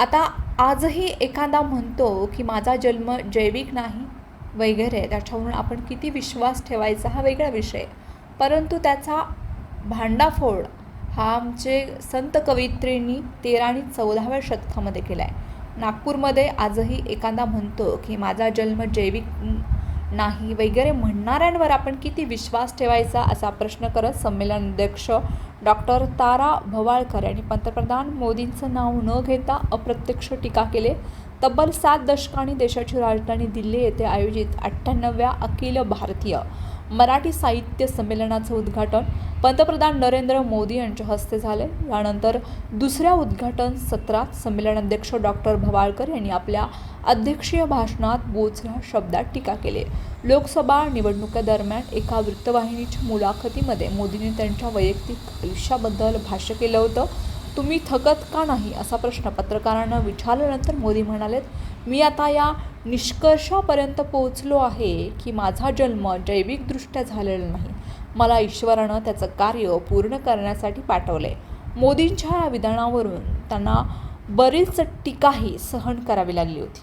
आता आजही एखादा म्हणतो की माझा जन्म जैविक नाही वगैरे त्याच्यावरून आपण किती विश्वास ठेवायचा हा वेगळा विषय. परंतु त्याचा भांडाफोड हा आमचे संत कवित्रींनी तेरा आणि चौदाव्या शतकामध्ये केला आहे नागपूरमध्ये आजही एखादा म्हणतो की माझा जन्म जैविक नाही वगैरे म्हणणाऱ्यांवर आपण किती विश्वास ठेवायचा असा प्रश्न करत संमेलन अध्यक्ष डॉक्टर तारा भवाळकर यांनी पंतप्रधान मोदींचं नाव न घेता अप्रत्यक्ष टीका केले. तब्बल सात दशकांनी देशाची राजधानी दिल्ली येथे आयोजित अठ्ठ्याण्णव्या अखिल भारतीय मराठी साहित्य संमेलनाचं उद्घाटन पंतप्रधान नरेंद्र मोदी यांच्या हस्ते झाले. यानंतर दुसऱ्या उद्घाटन सत्रात संमेलनाध्यक्ष डॉक्टर भवाळकर यांनी आपल्या अध्यक्षीय भाषणात बोचऱ्या शब्दात टीका केली. लोकसभा निवडणुकीदरम्यान एका वृत्तवाहिनीच्या मुलाखतीमध्ये मोदींनी त्यांच्या वैयक्तिक आयुष्याबद्दल भाष्य केलं होतं. तुम्ही थकत का नाही असा प्रश्न पत्रकारांना विचारल्यानंतर मोदी म्हणालेत मी आता या निष्कर्षापर्यंत पोहोचलो आहे की माझा जन्म जैविकदृष्ट्या झालेला नाही. मला ईश्वरानं त्याचं कार्य पूर्ण करण्यासाठी पाठवले मोदींच्या या विधानावरून त्यांना बरीच टीकाही सहन करावी लागली होती.